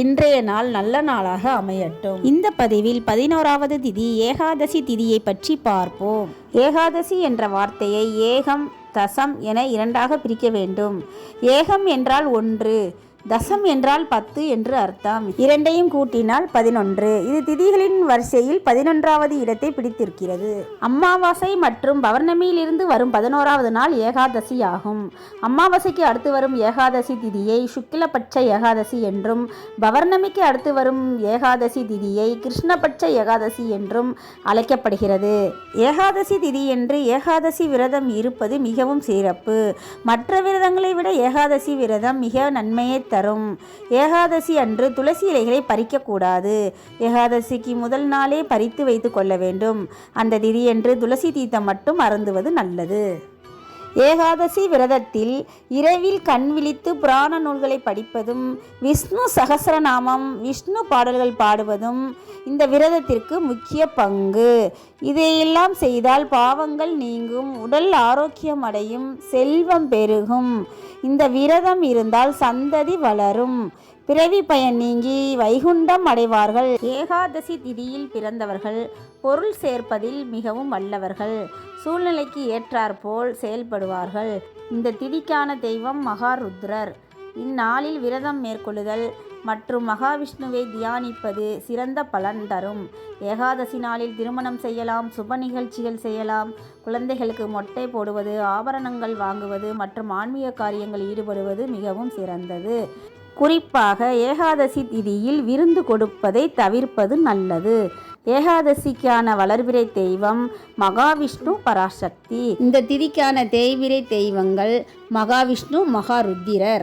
இன்றைய நாள் நல்ல நாளாக அமையட்டும். இந்த பதிவில் பதினோராவது திதி ஏகாதசி திதியை பற்றி பார்ப்போம். ஏகாதசி என்ற வார்த்தையை ஏகம் தசம் என இரண்டாக பிரிக்க வேண்டும். ஏகம் என்றால் ஒன்று தசம் என்றால் பத்து என்று அர்த்தம். இரண்டையும் கூட்டினால் பதினொன்று. இது திதிகளின் வரிசையில் பதினொன்றாவது இடத்தை பிடித்திருக்கிறது. அமாவாசை மற்றும் பௌர்ணமியிலிருந்து வரும் பதினோராவது நாள் ஏகாதசி ஆகும். அமாவாசைக்கு அடுத்து வரும் ஏகாதசி திதியை சுக்கிலபட்ச ஏகாதசி என்றும் பௌர்ணமிக்கு அடுத்து வரும் ஏகாதசி திதியை கிருஷ்ணபட்ச ஏகாதசி என்றும் அழைக்கப்படுகிறது. ஏகாதசி திதி என்று ஏகாதசி விரதம் இருப்பது மிகவும் சிறப்பு. மற்ற விரதங்களை விட ஏகாதசி விரதம் மிக நன்மையை தரும். ஏகாதசி அன்று துளசி இலைகளை பறிக்கக்கூடாது. ஏகாதசிக்கு முதல் நாளே பறித்து வைத்து கொள்ள வேண்டும். அந்த திதியன்று துளசி தீர்த்தம் மட்டும் அருந்துவது நல்லது. ஏகாதசி விரதத்தில் இரவில் கண் விழித்து புராண நூல்களை படிப்பதும் விஷ்ணு சகசரநாமம் விஷ்ணு பாடல்கள் பாடுவதும் இந்த விரதத்திற்கு முக்கிய பங்கு. இதையெல்லாம் செய்தால் பாவங்கள் நீங்கும் உடல் ஆரோக்கியம் அடையும் செல்வம் பெருகும். இந்த விரதம் இருந்தால் சந்ததி வளரும். பிறவி பயன் நீங்கி வைகுண்டம் அடைவார்கள். ஏகாதசி திதியில் பிறந்தவர்கள் பொருள் சேர்ப்பதில் மிகவும் வல்லவர்கள். சூழ்நிலைக்கு ஏற்றாற்போல் செயல்படுவார்கள். இந்த திதிக்கான தெய்வம் மகாருத்ரர். இந்நாளில் விரதம் மேற்கொள்ளுதல் மற்றும் மகாவிஷ்ணுவை தியானிப்பது சிறந்த பலன் தரும். ஏகாதசி நாளில் திருமணம் செய்யலாம் சுப நிகழ்ச்சிகள் செய்யலாம் குழந்தைகளுக்கு மொட்டை போடுவது ஆபரணங்கள் வாங்குவது மற்றும் ஆன்மீக காரியங்கள் ஈடுபடுவது மிகவும் சிறந்தது. குறிப்பாக ஏகாதசி திதியில் விருந்து கொடுப்பதை தவிர்ப்பது நல்லது. ஏகாதசிக்கான வளர்பிறை தெய்வம் மகாவிஷ்ணு பராசக்தி. இந்த திதிக்கான தேய்பிறை தெய்வங்கள் மகாவிஷ்ணு மகாருத்திரர்